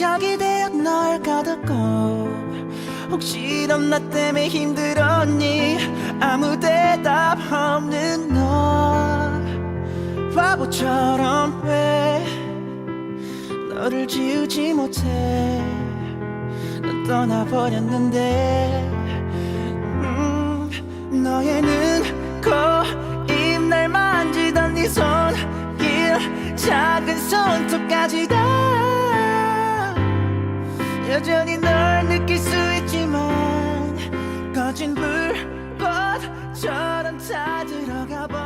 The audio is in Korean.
이 집착이 되어 널 가뒀고 혹시 넌 나 때문에 힘들었니? 아무 대답 없는 너. 바보처럼 왜 너를 지우지 못해? 넌 떠나버렸는데. 음, 너의 눈, 코, 입 날 만지던 네 손길 작은 손톱까지 다 여전히 널 느낄 수 있지만 거진 불꽃처럼 다 들어가 봐